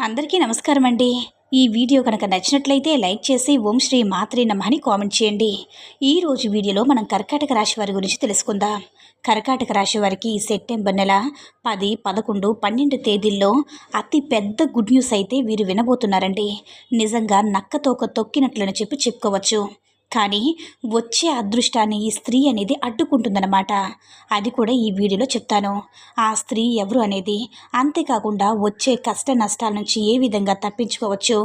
అందరికీ నమస్కారం అండి ఈ వీడియో కనుక నచ్చినట్లయితే లైక్ చేసి ఓం శ్రీ మాత్రే నమ్మని అని కామెంట్ చేయండి. ఈ రోజు వీడియోలో మనం కర్కాటక రాశి వారి గురించి తెలుసుకుందాం. కర్కాటక రాశి వారికి ఈ సెప్టెంబర్ నెల పది పదకొండు పన్నెండు తేదీల్లో అతి పెద్ద గుడ్ న్యూస్ అయితే వీరు వినబోతున్నారండి. నిజంగా నక్కతోక తొక్కినట్లని చెప్పి చెప్పుకోవచ్చు. కానీ వచ్చే అదృష్టాన్ని ఈ స్త్రీ అనేది అడ్డుకుంటుందన్నమాట. అది కూడా ఈ వీడియోలో చెప్తాను. ఆ స్త్రీ ఎవరు అనేది అంతేకాకుండా వచ్చే కష్ట నష్టాల నుంచి ఏ విధంగా తప్పించుకోవచ్చు?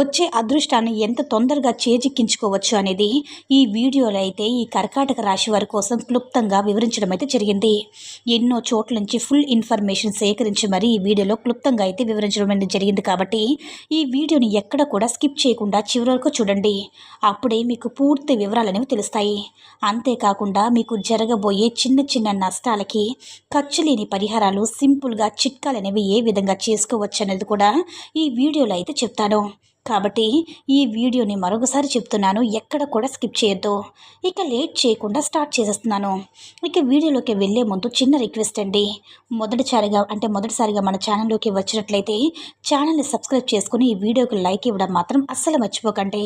వచ్చే అదృష్టాన్ని ఎంత తొందరగా చేజిక్కించుకోవచ్చు అనేది ఈ వీడియోలో అయితే ఈ కర్కాటక రాశి వారి కోసం క్లుప్తంగా వివరించడం అయితే జరిగింది. ఎన్నో చోట్ల నుంచి ఫుల్ ఇన్ఫర్మేషన్ సేకరించి మరి ఈ వీడియోలో క్లుప్తంగా అయితే వివరించడం అనేది జరిగింది కాబట్టి ఈ వీడియోని ఎక్కడ కూడా స్కిప్ చేయకుండా చివరి వరకు చూడండి. అప్పుడే మీకు పూర్తి వివరాలు అనేవి తెలుస్తాయి. అంతేకాకుండా మీకు జరగబోయే చిన్న చిన్న నష్టాలకి ఖర్చు లేని పరిహారాలు సింపుల్గా చిట్కాలు అనేవి ఏ విధంగా చేసుకోవచ్చు అనేది కూడా ఈ వీడియోలో అయితే చెప్తాను. కాబట్టి ఈ వీడియోని మరొకసారి చెప్తున్నాను ఎక్కడ కూడా స్కిప్ చేయొద్దు. ఇక లేట్ చేయకుండా స్టార్ట్ చేసేస్తున్నాను. ఇక వీడియోలోకి వెళ్ళే ముందు చిన్న రిక్వెస్ట్ అండి. మొదటిసారిగా అంటే మొదటిసారిగా మన ఛానల్లోకి వచ్చినట్లయితే ఛానల్ని సబ్స్క్రైబ్ చేసుకుని ఈ వీడియోకి లైక్ ఇవ్వడం మాత్రం అస్సలు మర్చిపోకండి.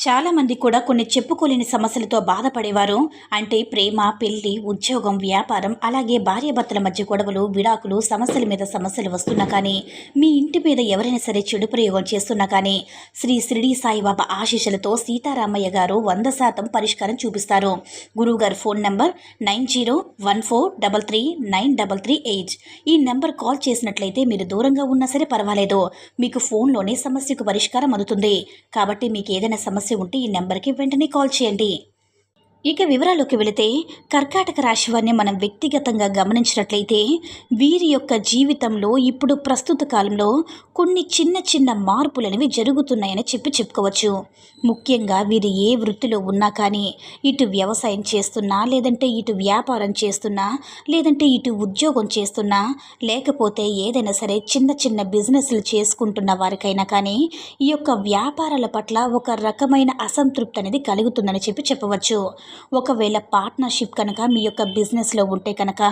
చాలామంది కూడా కొన్ని చెప్పుకోలేని సమస్యలతో బాధపడేవారు. అంటే ప్రేమ పెళ్ళి ఉద్యోగం వ్యాపారం అలాగే భార్యాభర్తల మధ్య గొడవలు విడాకులు సమస్యల మీద సమస్యలు వస్తున్నా కానీ మీ ఇంటి మీద ఎవరైనా సరే చెడు ప్రయోగం చేస్తున్నా కానీ శ్రీ షిరిడి సాయిబాబా ఆశీస్సులతో సీతారామయ్య గారు వంద శాతం పరిష్కారం చూపిస్తారు. గురువుగారు phone number nine zero one four double three nine double three eight. ఈ నెంబర్ కాల్ చేసినట్లయితే మీరు దూరంగా ఉన్నా సరే పర్వాలేదు. మీకు ఫోన్లోనే సమస్యకు పరిష్కారం అందుతుంది. కాబట్టి మీకు ఏదైనా సమస్య ఉంటే ఈ నెంబర్కి వెంటనే కాల్ చేయండి. ఇక వివరాల్లోకి వెళితే కర్కాటక రాశి వారిని మనం వ్యక్తిగతంగా గమనించినట్లయితే వీరి యొక్క జీవితంలో ఇప్పుడు ప్రస్తుత కాలంలో కొన్ని చిన్న చిన్న మార్పులు అనేవి జరుగుతున్నాయని చెప్పి చెప్పుకోవచ్చు. ముఖ్యంగా వీరు ఏ వృత్తిలో ఉన్నా కానీ ఇటు వ్యవసాయం చేస్తున్నా లేదంటే ఇటు వ్యాపారం చేస్తున్నా లేదంటే ఇటు ఉద్యోగం చేస్తున్నా లేకపోతే ఏదైనా సరే చిన్న చిన్న బిజినెస్లు చేసుకుంటున్న వారికైనా కానీ ఈ యొక్క వ్యాపారాల పట్ల ఒక రకమైన అసంతృప్తి అనేది కలుగుతుందని చెప్పి చెప్పవచ్చు. ఒకవేళ పార్ట్నర్షిప్ కనుక మీ యొక్క బిజినెస్లో ఉంటే కనుక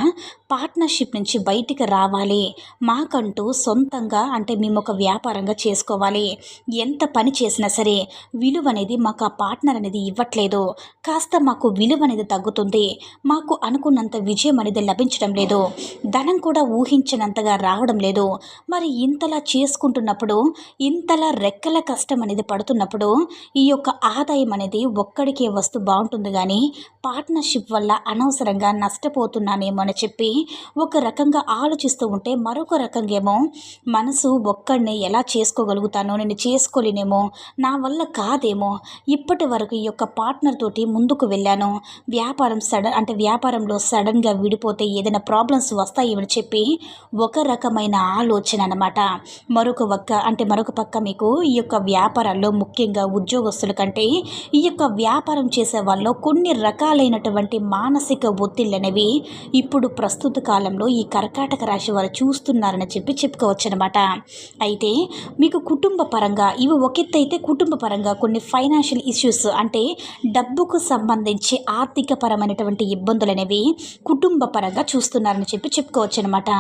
పార్ట్నర్షిప్ నుంచి బయటికి రావాలి. మాకంటూ సొంతంగా అంటే మేము ఒక వ్యాపారంగా చేసుకోవాలి. ఎంత పని చేసినా సరే విలువ అనేది మాకు ఆ పార్ట్నర్ అనేది ఇవ్వట్లేదు. కాస్త మాకు విలువ అనేది తగ్గుతుంది. మాకు అనుకున్నంత విజయం అనేది లభించడం లేదు. ధనం కూడా ఊహించినంతగా రావడం లేదు. మరి ఇంతలా చేసుకుంటున్నప్పుడు ఇంతలా రెక్కల కష్టం అనేది పడుతున్నప్పుడు ఈ యొక్క ఆదాయం అనేది ఒక్కడికే వస్తూ బాగుంటుంది కానీ పార్ట్నర్షిప్ వల్ల అనవసరంగా నష్టపోతున్నానేమో అని చెప్పి ఒక రకంగా ఆలోచిస్తూ ఉంటే మరొక రకంగా ఏమో మనసు ఒక్కడిని ఎలా చేసుకోగలుగుతానో నేను చేసుకోలేనేమో నా వల్ల కాదేమో ఇప్పటి వరకు ఈ యొక్క పార్ట్నర్ తోటి ముందుకు వెళ్ళాను. వ్యాపారం సడన్ అంటే వ్యాపారంలో సడన్గా విడిపోతే ఏదైనా ప్రాబ్లమ్స్ వస్తాయేమని చెప్పి ఒక రకమైన ఆలోచన అనమాట మరొక ఒక్క అంటే మరొక పక్క మీకు ఈ యొక్క వ్యాపారాల్లో ముఖ్యంగా ఉద్యోగస్తుల కంటే ఈ యొక్క వ్యాపారం చేసే వాళ్ళు కొన్ని రకాలైనటువంటి మానసిక ఒత్తిళ్ళు అనేవి ఇప్పుడు ప్రస్తుత కాలంలో ఈ కర్కాటక రాశి వారు చూస్తున్నారని చెప్పి చెప్పుకోవచ్చు అనమాట అయితే మీకు కుటుంబ పరంగా ఇవి ఒకెత్తు అయితే కుటుంబ పరంగా కొన్ని ఫైనాన్షియల్ ఇష్యూస్ అంటే డబ్బుకు సంబంధించి ఆర్థిక పరమైనటువంటి ఇబ్బందులు అనేవి కుటుంబ పరంగా చూస్తున్నారని చెప్పి చెప్పుకోవచ్చు అనమాట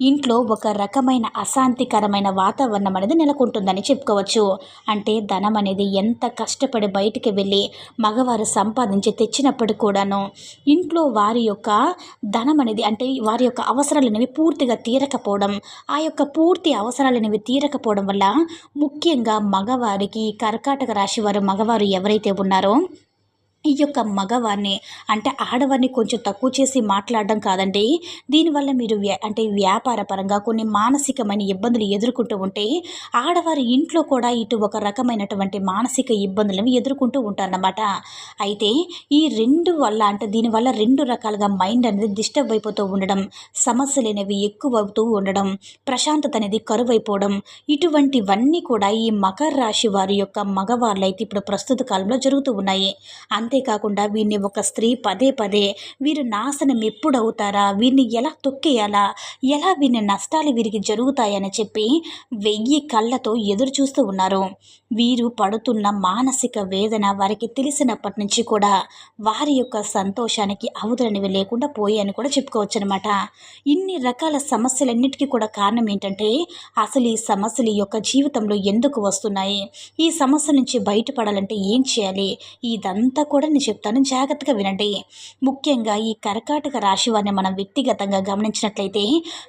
ఇంట్లో ఒక రకమైన అశాంతికరమైన వాతావరణం అనేది నెలకొంటుందని చెప్పుకోవచ్చు. అంటే ధనం అనేది ఎంత కష్టపడి బయటికి వెళ్ళి మగవారు సంపాదించి తెచ్చినప్పుడు కూడాను ఇంట్లో వారి యొక్క ధనం అనేది అంటే వారి యొక్క అవసరాలు అనేవి పూర్తిగా తీరకపోవడం ఆ యొక్క పూర్తి అవసరాలు అనేవి తీరకపోవడం వల్ల ముఖ్యంగా మగవారికి కర్కాటక రాశి వారు మగవారు ఎవరైతే ఉన్నారో ఈ యొక్క మగవారిని అంటే ఆడవారిని కొంచెం తక్కువ చేసి మాట్లాడడం కాదండి. దీనివల్ల మీరు వ్యా అంటే వ్యాపార పరంగా కొన్ని మానసికమైన ఇబ్బందులు ఎదుర్కొంటూ ఉంటే ఆడవారి ఇంట్లో కూడా ఇటు ఒక రకమైనటువంటి మానసిక ఇబ్బందులను ఎదుర్కొంటూ ఉంటారన్నమాట. అయితే ఈ రెండు వల్ల అంటే దీనివల్ల రెండు రకాలుగా మైండ్ అనేది డిస్టర్బ్ అయిపోతూ ఉండడం సమస్యలు అనేవి ఎక్కువ అవుతూ ఉండడం ప్రశాంతత అనేది కరువైపోవడం ఇటువంటివన్నీ కూడా ఈ మకర రాశి వారి యొక్క మగవాళ్ళు అయితే ఇప్పుడు ప్రస్తుత కాలంలో జరుగుతూ ఉన్నాయి. అంతే అంతేకాకుండా వీరిని ఒక స్త్రీ పదే పదే వీరు నాశనం ఎప్పుడు అవుతారా వీరిని ఎలా తొక్కేయాలా? ఎలా వీరిని నష్టాలు వీరికి జరుగుతాయని చెప్పి వెయ్యి కళ్ళతో ఎదురు చూస్తూ ఉన్నారు. వీరు పడుతున్న మానసిక వేదన వారికి తెలిసినప్పటి నుంచి కూడా వారి యొక్క సంతోషానికి అవధులనివి లేకుండా పోయాయని కూడా చెప్పుకోవచ్చు అనమాట ఇన్ని రకాల సమస్యలన్నిటికీ కూడా కారణం ఏంటంటే అసలు ఈ సమస్యలు యొక్క జీవితంలో ఎందుకు వస్తున్నాయి? ఈ సమస్య నుంచి బయటపడాలంటే ఏం చేయాలి? ఇదంతా కూడా నేను చెప్తాను. జాగ్రత్తగా వినండి. ముఖ్యంగా ఈ కర్కాటక రాశి వారిని మనం వ్యక్తిగతంగా గమనించినట్లయితే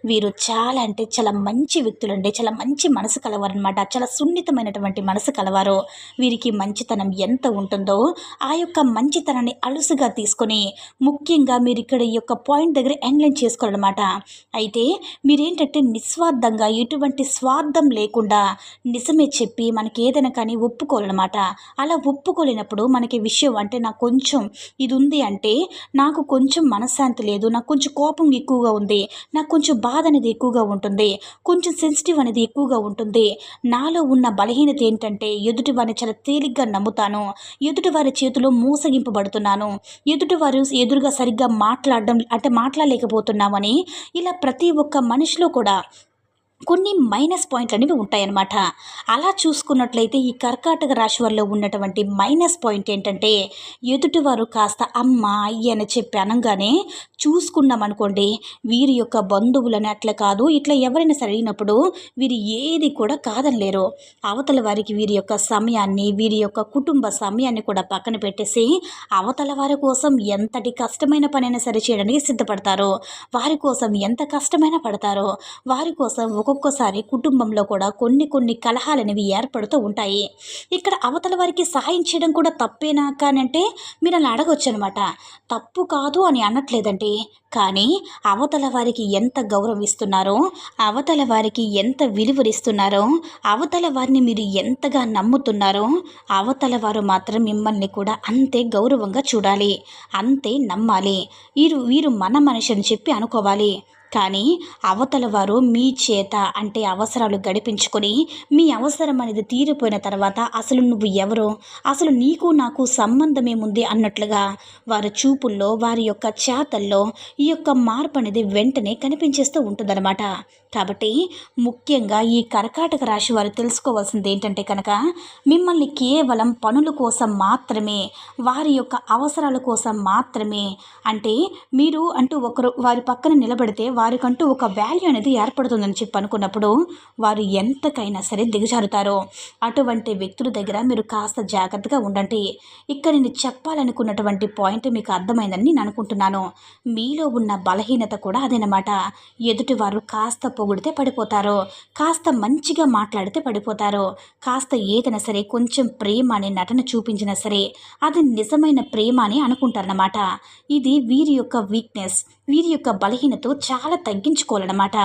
వీరు చాలా అంటే చాలా మంచి వ్యక్తులండి. చాలా మంచి మనసు కలవారు అనమాట చాలా సున్నితమైనటువంటి మనసు కలవారు. వీరికి మంచితనం ఎంత ఉంటుందో ఆ యొక్క మంచితనాన్ని అలుసుగా తీసుకొని ముఖ్యంగా మీరు ఇక్కడ ఈ యొక్క పాయింట్ దగ్గర ఎండ్లైన్ చేసుకోవాలన్నమాట. అయితే మీరేంటంటే నిస్వార్థంగా ఎటువంటి స్వార్థం లేకుండా నిజమే చెప్పి మనకి ఏదైనా కానీ ఒప్పుకోవాలన్నమాట. అలా ఒప్పుకోలేనప్పుడు మనకి విషయం అంటే నాకు కొంచెం ఇది ఉంది అంటే నాకు కొంచెం మనశ్శాంతి లేదు నాకు కొంచెం కోపం ఎక్కువగా ఉంది నాకు కొంచెం బాధ అనేది ఎక్కువగా ఉంటుంది కొంచెం సెన్సిటివ్ అనేది ఎక్కువగా ఉంటుంది. నాలో ఉన్న బలహీనత ఏంటంటే ఎదుటి వారిని చాలా తేలిగ్గా నమ్ముతాను ఎదుటి వారి చేతిలో మోసగింపబడుతున్నాను ఎదుటి వారు ఎదురుగా సరిగ్గా మాట్లాడడం అంటే మాట్లాడలేకపోతున్నామని ఇలా ప్రతి ఒక్క మనిషిలో కూడా కొన్ని మైనస్ పాయింట్లు అనేవి ఉంటాయన్నమాట. అలా చూసుకున్నట్లయితే ఈ కర్కాటక రాశి వల్ల ఉన్నటువంటి మైనస్ పాయింట్ ఏంటంటే ఎదుటివారు కాస్త అమ్మ అయ్య అని చెప్పి అనగానే చూసుకున్నామనుకోండి వీరి యొక్క బంధువులని అట్లా కాదు ఇట్లా ఎవరైనా సరైనప్పుడు వీరు ఏది కూడా కాదనలేరు. అవతల వారికి వీరి యొక్క సమయాన్ని వీరి యొక్క కుటుంబ సమయాన్ని కూడా పక్కన పెట్టేసి అవతల వారి కోసం ఎంతటి కష్టమైన పనైనా సరే చేయడానికి సిద్ధపడతారు. వారి కోసం ఎంత కష్టమైనా పడతారో. వారి కోసం ఒక్కొక్కసారి కుటుంబంలో కూడా కొన్ని కొన్ని కలహాలు అనేవి ఏర్పడుతూ ఉంటాయి. ఇక్కడ అవతల వారికి సహాయం చేయడం కూడా తప్పేనా కానంటే మీరు అలా అడగొచ్చు అనమాట తప్పు కాదు అని అనట్లేదండి కానీ అవతల వారికి ఎంత గౌరవం ఇస్తున్నారో అవతల వారికి ఎంత విలువరిస్తున్నారో అవతల వారిని మీరు ఎంతగా నమ్ముతున్నారో అవతల వారు మాత్రం మిమ్మల్ని కూడా అంతే గౌరవంగా చూడాలి అంతే నమ్మాలి. వీరు వీరు మన మనిషి అని చెప్పి అనుకోవాలి. కానీ అవతల వారు మీ చేత అంటే అవసరాలు గడిపించుకొని మీ అవసరం అనేది తీరిపోయిన తర్వాత అసలు నువ్వు ఎవరో? అసలు నీకు నాకు సంబంధమేముంది? అన్నట్లుగా వారి చూపుల్లో వారి యొక్క చేతల్లో ఈ యొక్క మార్పు అనేది వెంటనే కనిపించేస్తూ ఉంటుందన్నమాట. కాబట్టి ముఖ్యంగా ఈ కర్కాటక రాశి వారు తెలుసుకోవాల్సింది ఏంటంటే కనుక మిమ్మల్ని కేవలం పనుల కోసం మాత్రమే వారి యొక్క అవసరాల కోసం మాత్రమే అంటే మీరు అంటూ ఒకరు వారి పక్కన నిలబడితే వారికంటూ ఒక వాల్యూ అనేది ఏర్పడుతుందని చెప్పి అనుకున్నప్పుడు వారు ఎంతకైనా సరే దిగజారుతారో. అటువంటి వ్యక్తుల దగ్గర మీరు కాస్త జాగ్రత్తగా ఉండండి. ఇక్కడ నేను చెప్పాలనుకున్నటువంటి పాయింట్ మీకు అర్థమైందని నేను అనుకుంటున్నాను. మీలో ఉన్న బలహీనత కూడా అదేనమాట. ఎదుటివారు కాస్త పొగిడితే పడిపోతారు. కాస్త మంచిగా మాట్లాడితే పడిపోతారు. కాస్త ఏదైనా సరే కొంచెం ప్రేమ అనే నటన చూపించినా సరే అది నిజమైన ప్రేమ అని అనుకుంటారన్నమాట. ఇది వీరి యొక్క వీక్నెస్ వీరి యొక్క బలహీనత చాలా తగ్గించుకోవాలన్నమాట.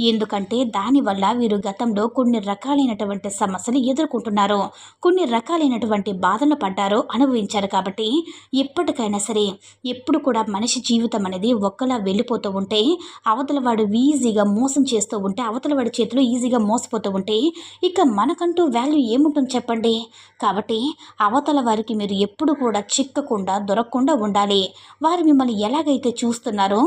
ఎందుకంటే దానివల్ల వీరు గతంలో కొన్ని రకాలైనటువంటి సమస్యలు ఎదుర్కొంటున్నారు. కొన్ని రకాలైనటువంటి బాధలు పడ్డారు అనుభవించారు కాబట్టి ఎప్పటికైనా సరే ఎప్పుడు కూడా మనిషి జీవితం అనేది ఒక్కలా వెళ్ళిపోతూ ఉంటే అవతల వాడు ఈజీగా మోసం చేస్తూ ఉంటే అవతల వాడి చేతిలో ఈజీగా మోసపోతూ ఉంటే ఇక మనకంటూ వాల్యూ ఏముంటుంది చెప్పండి? కాబట్టి అవతల వారికి మీరు ఎప్పుడు కూడా చిక్కకుండా దొరకకుండా ఉండాలి. వారు మిమ్మల్ని ఎలాగైతే చూస్తున్నారో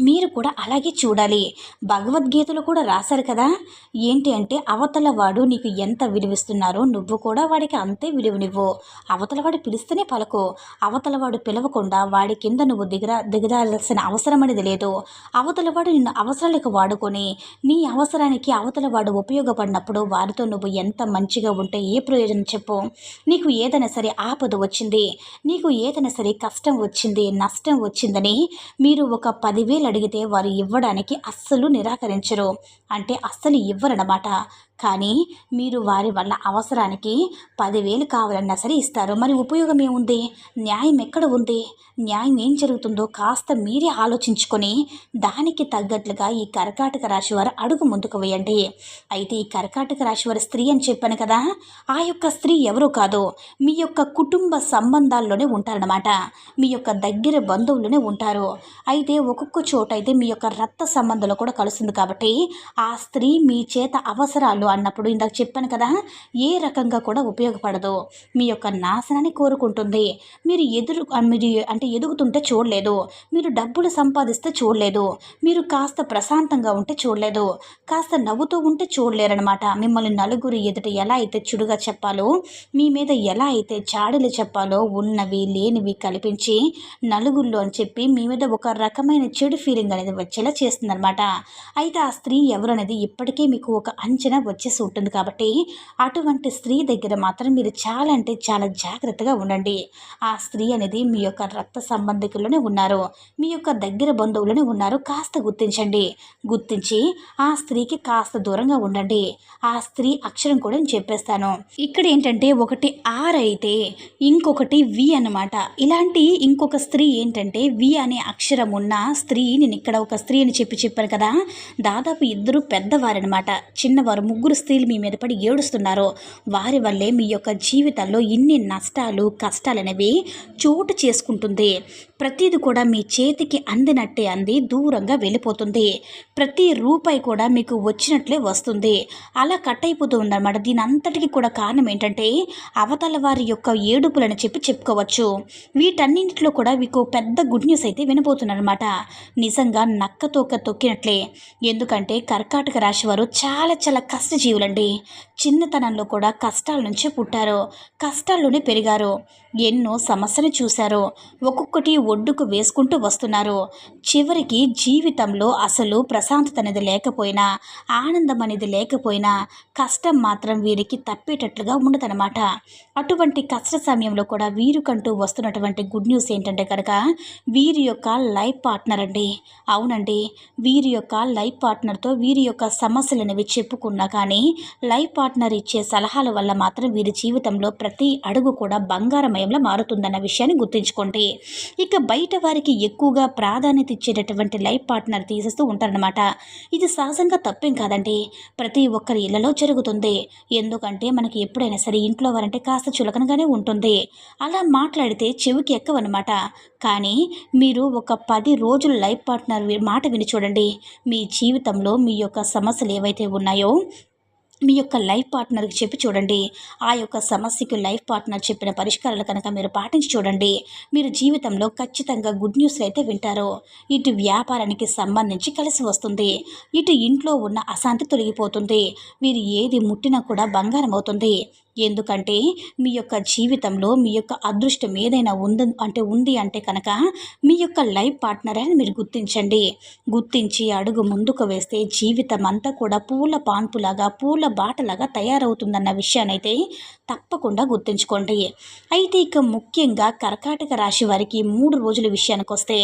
మీరు కూడా అలాగే చూడాలి. భగవద్గీతలు కూడా రాశారు కదా? ఏంటి అంటే అవతల వాడు నీకు ఎంత విలువిస్తున్నారో నువ్వు కూడా వాడికి అంతే విలువనివ్వు. అవతల వాడు పిలిస్తేనే పలకు. అవతల వాడు పిలవకుండా వాడి కింద నువ్వు దిగరా దిగదాల్సిన అవసరం అనేది లేదు. అవతల వాడు నిన్ను అవసరాలకు వాడుకొని నీ అవసరానికి అవతల వాడు ఉపయోగపడినప్పుడు వారితో నువ్వు ఎంత మంచిగా ఉంటే ఏ ప్రయోజనం చెప్పు. నీకు ఏదైనా సరే ఆపద వచ్చింది. నీకు ఏదైనా సరే కష్టం వచ్చింది నష్టం వచ్చిందని మీరు ఒక పదివేలు అడిగితే వారు ఇవ్వడానికి అస్సలు నిరాకరించరు. అంటే అస్సలు ఇవ్వరనమాట కానీ మీరు వారి వల్ల అవసరానికి పదివేలు కావాలన్నా సరే ఇస్తారు. మరి ఉపయోగం ఏముంది? న్యాయం ఎక్కడ ఉంది? న్యాయం ఏం జరుగుతుందో కాస్త మీరే ఆలోచించుకొని దానికి తగ్గట్లుగా ఈ కర్కాటక రాశి వారు అడుగు ముందుకు వేయండి. అయితే ఈ కర్కాటక రాశి వారి స్త్రీ అని చెప్పాను కదా ఆ యొక్క స్త్రీ ఎవరో కాదు మీ యొక్క కుటుంబ సంబంధాల్లోనే ఉంటారనమాట మీ యొక్క దగ్గర బంధువులోనే ఉంటారు. అయితే ఒక్కొక్క చోట అయితే మీ యొక్క రక్త సంబంధంలో కూడా కలుస్తుంది కాబట్టి ఆ స్త్రీ మీ చేత అవసరాలు ఉపయోగపడదు అన్నప్పుడు ఇందాక చెప్పాను కదా ఏ రకంగా కూడా ఉపయోగపడదు. మీ యొక్క నాశనాన్ని కోరుకుంటుంది. మీరు ఎదురు మీరు అంటే ఎదుగుతుంటే చూడలేదు. మీరు డబ్బులు సంపాదిస్తే చూడలేదు. మీరు కాస్త ప్రశాంతంగా ఉంటే చూడలేదు. కాస్త నవ్వుతూ ఉంటే చూడలేరనమాట మిమ్మల్ని నలుగురు ఎదుట ఎలా అయితే చుడుగా చెప్పాలో మీ మీద ఎలా అయితే చాడీలు చెప్పాలో ఉన్నవి లేనివి కల్పించి నలుగురిలో అని చెప్పి మీ మీద ఒక రకమైన చెడు ఫీలింగ్ అనేది వచ్చేలా చేస్తుందన్నమాట. అయితే ఆ స్త్రీ ఎవరు అనేది ఇప్పటికే మీకు ఒక అంచనా వచ్చేసి ఉంటుంది కాబట్టి అటువంటి స్త్రీ దగ్గర మాత్రం మీరు చాలా అంటే చాలా జాగ్రత్తగా ఉండండి. ఆ స్త్రీ అనేది మీ యొక్క రక్త సంబంధికుల్లోనే ఉన్నారు. మీ యొక్క దగ్గర బంధువులోనే ఉన్నారు. కాస్త గుర్తించండి. గుర్తించి ఆ స్త్రీకి కాస్త దూరంగా ఉండండి. ఆ స్త్రీ అక్షరం కూడా నేను చెప్పేస్తాను. ఇక్కడ ఏంటంటే ఒకటి ఆర్ అయితే ఇంకొకటి వి అన్నమాట. ఇలాంటి ఇంకొక స్త్రీ ఏంటంటే వి అనే అక్షరం ఉన్న స్త్రీ నేను ఇక్కడ ఒక స్త్రీ అని చెప్పి చెప్పాను కదా. దాదాపు ఇద్దరు పెద్దవారనమాట చిన్నవారు ముగ్గురు ముగ్గురు స్త్రీలు మీ మీద పడి ఏడుస్తున్నారు. వారి వల్లే మీ యొక్క జీవితంలో ఇన్ని నష్టాలు కష్టాలు అనేవి చోటు చేసుకుంటుంది. ప్రతిది కూడా మీ చేతికి అందినట్టే అంది. దూరంగా వెళ్ళిపోతుంది. ప్రతి రూపాయి కూడా మీకు వచ్చినట్లే వస్తుంది. అలా కట్ అయిపోతూ ఉందన్నమాట. దీని అంతటికి కూడా కారణం ఏంటంటే అవతల వారి యొక్క ఏడుపులని చెప్పి చెప్పుకోవచ్చు. వీటన్నింటిలో కూడా మీకు పెద్ద గుడ్ న్యూస్ అయితే వినబోతున్నారనమాట నిజంగా నక్క తోక తొక్కినట్లే. ఎందుకంటే కర్కాటక రాశి వారు చాలా చాలా కష్టజీవులండి. చిన్నతనంలో కూడా కష్టాల నుంచే పుట్టారు. కష్టాల్లోనే పెరిగారు. ఎన్నో సమస్యలు చూశారు. ఒక్కొక్కటి ఒడ్డుకు వేసుకుంటూ వస్తున్నారు. చివరికి జీవితంలో అసలు ప్రశాంతత అనేది లేకపోయినా ఆనందం అనేది లేకపోయినా కష్టం మాత్రం వీరికి తప్పేటట్లుగా ఉండదన్నమాట. అటువంటి కష్ట సమయంలో కూడా వీరికంటూ వస్తున్నటువంటి గుడ్ న్యూస్ ఏంటంటే కనుక వీరి యొక్క లైఫ్ పార్ట్నర్ అండి. అవునండి. వీరి యొక్క లైఫ్ పార్ట్నర్తో వీరి యొక్క సమస్యలు అనేవి చెప్పుకున్నా కానీ లైఫ్ పార్ట్నర్ ఇచ్చే సలహాల వల్ల మాత్రం వీరి జీవితంలో ప్రతి అడుగు కూడా బంగారమయంలో మారుతుందన్న విషయాన్ని గుర్తుంచుకోండి. ఇక బయట వారికి ఎక్కువగా ప్రాధాన్యత ఇచ్చేటటువంటి లైఫ్ పార్ట్నర్ తీసేస్తూ ఉంటారనమాట ఇది సహజంగా తప్పేం కాదండి. ప్రతి ఒక్కరి ఇళ్ళలో జరుగుతుంది. ఎందుకంటే మనకి ఎప్పుడైనా సరే ఇంట్లో వారంటే కాస్త చులకనగానే ఉంటుంది. అలా మాట్లాడితే చెవికి ఎక్కవన్నమాట. కానీ మీరు ఒక పది రోజులు లైఫ్ పార్ట్నర్ వి- మాట విని చూడండి. మీ జీవితంలో మీ యొక్క సమస్యలు ఏవైతే ఉన్నాయో మీ యొక్క లైఫ్ పార్ట్నర్కి చెప్పి చూడండి. ఆ యొక్క సమస్యకు లైఫ్ పార్ట్నర్ చెప్పిన పరిష్కారాలు కనుక మీరు పాటించి చూడండి. మీరు జీవితంలో ఖచ్చితంగా గుడ్ న్యూస్ అయితే వింటారు. ఇటు వ్యాపారానికి సంబంధించి కలిసి వస్తుంది. ఇటు ఇంట్లో ఉన్న అశాంతి తొలగిపోతుంది. మీరు ఏది ముట్టినా కూడా బంగారం అవుతుంది. ఎందుకంటే మీ యొక్క జీవితంలో మీ యొక్క అదృష్టం ఏదైనా ఉంది అంటే ఉంది అంటే కనుక మీ యొక్క లైఫ్ పార్ట్నర్ అని మీరు గుర్తించండి. గుర్తించి అడుగు ముందుకు వేస్తే జీవితం అంతా కూడా పూల పాన్పులాగా పూల బాటలాగా తయారవుతుందన్న విషయాన్ని అయితే తప్పకుండా గుర్తుంచుకోండి. అయితే ఇక ముఖ్యంగా కర్కాటక రాశి వారికి మూడు రోజుల విషయానికి వస్తే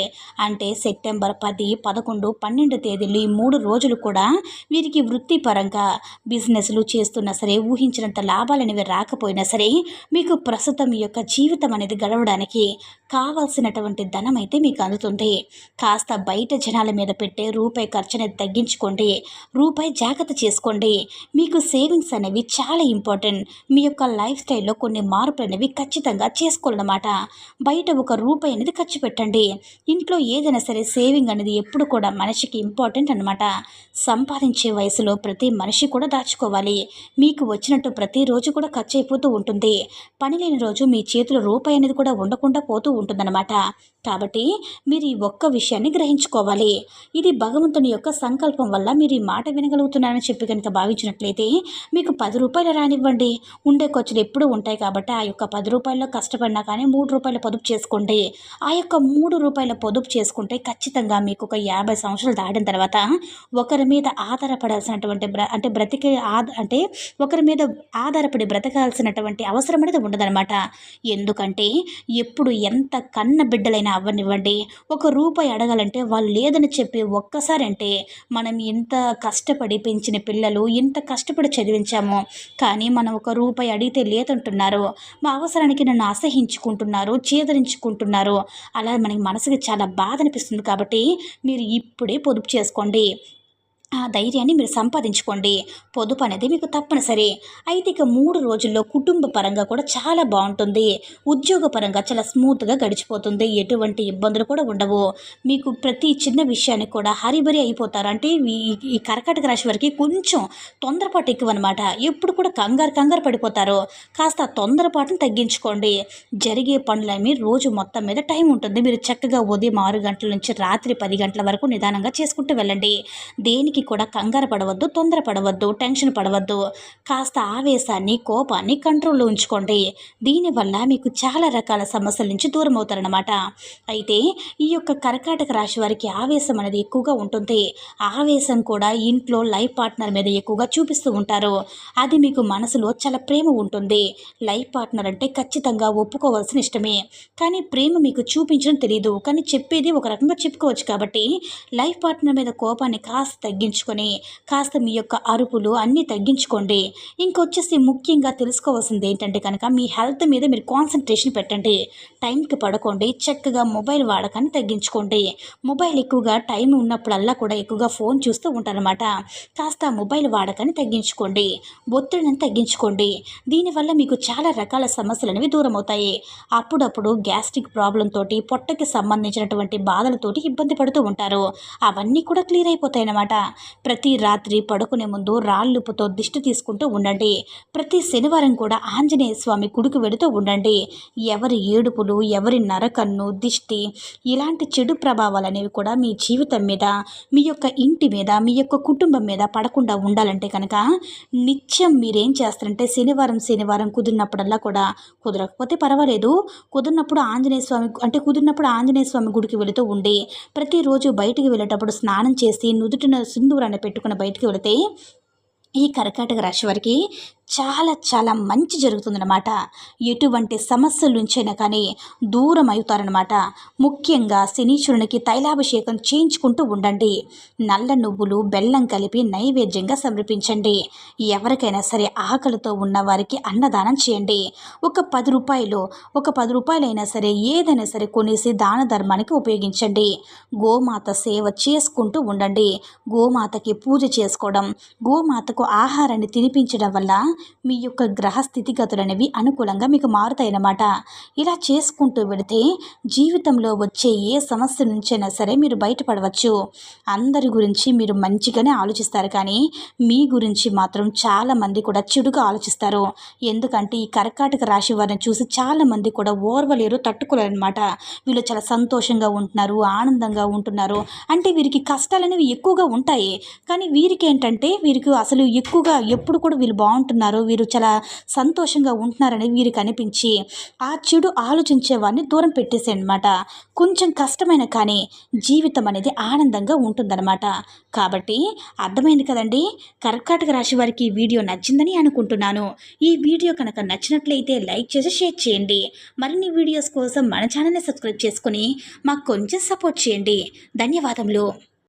అంటే సెప్టెంబర్ పది పదకొండు పన్నెండు తేదీలు ఈ మూడు రోజులు కూడా వీరికి వృత్తిపరంగా బిజినెస్లు చేస్తున్నా సరే ఊహించినంత లాభాలు అనేవి రాకపోయినా సరే మీకు ప్రస్తుతం ఈ యొక్క జీవితం అనేది గడవడానికి కావాల్సినటువంటి ధనం అయితే మీకు అందుతుంది. కాస్త బయట జనాల మీద పెట్టే రూపాయి ఖర్చు అనేది తగ్గించుకోండి. రూపాయి జాగ్రత్త చేసుకోండి. మీకు సేవింగ్స్ అనేవి చాలా ఇంపార్టెంట్. మీ యొక్క లైఫ్ స్టైల్లో కొన్ని మార్పులు అనేవి ఖచ్చితంగా చేసుకోవాలన్నమాట. బయట ఒక రూపాయి అనేది ఖర్చు పెట్టండి. ఇంట్లో ఏదైనా సరే సేవింగ్ అనేది ఎప్పుడు కూడా మనిషికి ఇంపార్టెంట్ అనమాట సంపాదించే వయసులో ప్రతి మనిషి కూడా దాచుకోవాలి. మీకు వచ్చినట్టు ప్రతిరోజు కూడా ఖర్చు అయిపోతూ ఉంటుంది. పని లేని రోజు మీ చేతిలో రూపాయి అనేది కూడా ఉండకుండా పోతూ ఉంటుందన్నమాట. కాబట్టి మీరు ఈ ఒక్క విషయాన్ని గ్రహించుకోవాలి. ఇది భగవంతుని యొక్క సంకల్పం వల్ల మీరు ఈ మాట వినగలుగుతున్నారని చెప్పి కనుక భావించినట్లయితే మీకు పది రూపాయలు రానివ్వండి. ఉండే ఖర్చులు ఎప్పుడూ ఉంటాయి కాబట్టి ఆ యొక్క పది రూపాయల్లో కష్టపడినా కానీ మూడు రూపాయల పొదుపు చేసుకోండి. ఆ యొక్క మూడు రూపాయల పొదుపు చేసుకుంటే ఖచ్చితంగా మీకు ఒక యాభై సంవత్సరాలు దాటిన తర్వాత ఒకరి మీద ఆధారపడాల్సినటువంటి బ్ర అంటే బ్రతికే ఆధ అంటే ఒకరి మీద ఆధారపడి బ్రతకాల్సినటువంటి అవసరం అనేది ఉండదనమాట ఎందుకంటే ఎప్పుడు ఎంత కన్న బిడ్డలైనా అవ్వనివ్వండి. ఒక రూపాయి అడగాలంటే వాళ్ళు లేదని చెప్పి ఒక్కసారి అంటే మనం ఎంత కష్టపడి పెంచిన పిల్లలు ఎంత కష్టపడి చదివించామో కానీ మనం ఒక రూపాయి అడిగితే లేదంటున్నారు. మా అవసరానికి నన్ను అసహించుకుంటున్నారు చేదరించుకుంటున్నారు. అలా మనకి మనసుకి చాలా బాధ అనిపిస్తుంది కాబట్టి మీరు ఇప్పుడే పొదుపు చేసుకోండి. ఆ ధైర్యాన్ని మీరు సంపాదించుకోండి. పొదుపు అనేది మీకు తప్పనిసరి. అయితే ఇక మూడు రోజుల్లో కుటుంబ పరంగా కూడా చాలా బాగుంటుంది. ఉద్యోగ పరంగా చాలా స్మూత్గా గడిచిపోతుంది. ఎటువంటి ఇబ్బందులు కూడా ఉండవు. మీకు ప్రతి చిన్న విషయానికి కూడా హరిబరి అయిపోతారు అంటే ఈ- ఈ కర్కాటక రాశి వారికి కొంచెం తొందరపాటు ఎక్కువ అనమాట ఎప్పుడు కూడా కంగారు కంగారు పడిపోతారు. కాస్త తొందరపాటును తగ్గించుకోండి. జరిగే పనులన్నీ రోజు మొత్తం మీద టైం ఉంటుంది. మీరు చక్కగా ఉదయం ఆరు గంటల నుంచి రాత్రి పది గంటల వరకు నిదానంగా చేసుకుంటూ వెళ్ళండి. దేనికి కూడా కంగారు పడవద్దు తొందర పడవద్దు టెన్షన్ పడవద్దు. కాస్త ఆవేశాన్ని కోపాన్ని కంట్రోల్లో ఉంచుకోండి. దీనివల్ల మీకు చాలా రకాల సమస్యల నుంచి దూరం అవుతారనమాట అయితే ఈ యొక్క కర్కాటక రాశి వారికి ఆవేశం అనేది ఎక్కువగా ఉంటుంది. ఆవేశం కూడా ఇంట్లో లైఫ్ పార్ట్నర్ మీద ఎక్కువగా చూపిస్తూ ఉంటారు. అది మీకు మనసులో చాలా ప్రేమ ఉంటుంది. లైఫ్ పార్ట్నర్ అంటే ఖచ్చితంగా ఒప్పుకోవాల్సిన ఇష్టమే. కానీ ప్రేమ మీకు చూపించడం తెలియదు కానీ చెప్పేది ఒక రకంగా చెప్పుకోవచ్చు కాబట్టి లైఫ్ పార్ట్నర్ మీద కోపాన్ని కాస్త తగ్గించుకొని కాస్త మీ యొక్క అరుపులు అన్నీ తగ్గించుకోండి. ఇంకొచ్చేసి ముఖ్యంగా తెలుసుకోవాల్సింది ఏంటంటే కనుక మీ హెల్త్ మీద మీరు కాన్సన్ట్రేషన్ పెట్టండి. టైంకి పడుకోండి. చక్కగా మొబైల్ వాడకాన్ని తగ్గించుకోండి. మొబైల్ ఎక్కువగా టైం ఉన్నప్పుడల్లా కూడా ఎక్కువగా ఫోన్ చూస్తూ ఉంటారనమాట కాస్త మొబైల్ వాడకాన్ని తగ్గించుకోండి. ఒత్తిడిని తగ్గించుకోండి. దీనివల్ల మీకు చాలా రకాల సమస్యలు అనేవి దూరం అవుతాయి అప్పుడప్పుడు గ్యాస్ట్రిక్ ప్రాబ్లం తోటి పొట్టకి సంబంధించినటువంటి బాధలతోటి ఇబ్బంది పడుతూ ఉంటారు. అవన్నీ కూడా క్లియర్ అయిపోతాయి అన్నమాట ప్రతి రాత్రి పడుకునే ముందు రాళ్ళుపుతో దిష్టి తీసుకుంటూ ఉండండి. ప్రతి శనివారం కూడా ఆంజనేయ స్వామి గుడికి వెళుతూ ఉండండి. ఎవరి ఏడుపులు ఎవరి నరకన్ను దిష్టి ఇలాంటి చెడు ప్రభావాలు అనేవి కూడా మీ జీవితం మీద మీ యొక్క ఇంటి మీద మీ యొక్క కుటుంబం మీద పడకుండా ఉండాలంటే కనుక నిత్యం మీరేం చేస్తారంటే శనివారం శనివారం కుదిరినప్పుడల్లా కూడా కుదరకపోతే పర్వాలేదు. కుదిరినప్పుడు ఆంజనేయ స్వామి అంటే కుదిరినప్పుడు ఆంజనేయ స్వామి గుడికి వెళుతూ ఉండి ప్రతిరోజు బయటికి వెళ్ళేటప్పుడు స్నానం చేసి నుదుటిన సింధూరాన్ని పెట్టుకుని బయటికి వెళితే ఈ కర్కాటక రాశి వారికి చాలా చాలా మంచి జరుగుతుందన్నమాట. ఎటువంటి సమస్యల నుంచైనా కానీ దూరం అవుతారనమాట ముఖ్యంగా శనీశ్వరునికి తైలాభిషేకం చేయించుకుంటూ ఉండండి. నల్ల నువ్వులు బెల్లం కలిపి నైవేద్యంగా సమర్పించండి. ఎవరికైనా సరే ఆకలితో ఉన్న వారికి అన్నదానం చేయండి. ఒక పది రూపాయలు ఒక పది రూపాయలైనా సరే ఏదైనా సరే కొనేసి దాన ధర్మానికి ఉపయోగించండి. గోమాత సేవ చేసుకుంటూ ఉండండి. గోమాతకి పూజ చేసుకోవడం గోమాతకు ఆహారాన్ని తినిపించడం వల్ల మీ యొక్క గ్రహ స్థితిగతులు అనేవి అనుకూలంగా మీకు మారుతాయి అన్నమాట ఇలా చేసుకుంటూ వెళితే జీవితంలో వచ్చే ఏ సమస్య నుంచైనా సరే మీరు బయటపడవచ్చు. అందరి గురించి మీరు మంచిగానే ఆలోచిస్తారు కానీ మీ గురించి మాత్రం చాలామంది కూడా చెడుగా ఆలోచిస్తారు. ఎందుకంటే ఈ కర్కాటక రాశి వారిని చూసి చాలామంది కూడా ఓర్వలేరు తట్టుకోలేరు అనమాట వీళ్ళు చాలా సంతోషంగా ఉంటున్నారు ఆనందంగా ఉంటున్నారు. అంటే వీరికి కష్టాలు అనేవి ఎక్కువగా ఉంటాయి. కానీ వీరికి ఏంటంటే వీరికి అసలు ఎక్కువగా ఎప్పుడు కూడా వీళ్ళు బాగుంటున్నారు. వీరు చాలా సంతోషంగా ఉంటున్నారని వీరికి అనిపించి ఆ చెడు ఆలోచించే వారిని దూరం పెట్టేసే అనమాట కొంచెం కష్టమైన కానీ జీవితం అనేది ఆనందంగా ఉంటుందన్నమాట. కాబట్టి అర్థమైంది కదండి? కర్కాటక రాశి వారికి ఈ వీడియో నచ్చిందని అనుకుంటున్నాను. ఈ వీడియో కనుక నచ్చినట్లయితే లైక్ చేసి షేర్ చేయండి. మరిన్ని వీడియోస్ కోసం మన ఛానల్ని సబ్స్క్రైబ్ చేసుకుని మాకు కొంచెం సపోర్ట్ చేయండి. ధన్యవాదములు.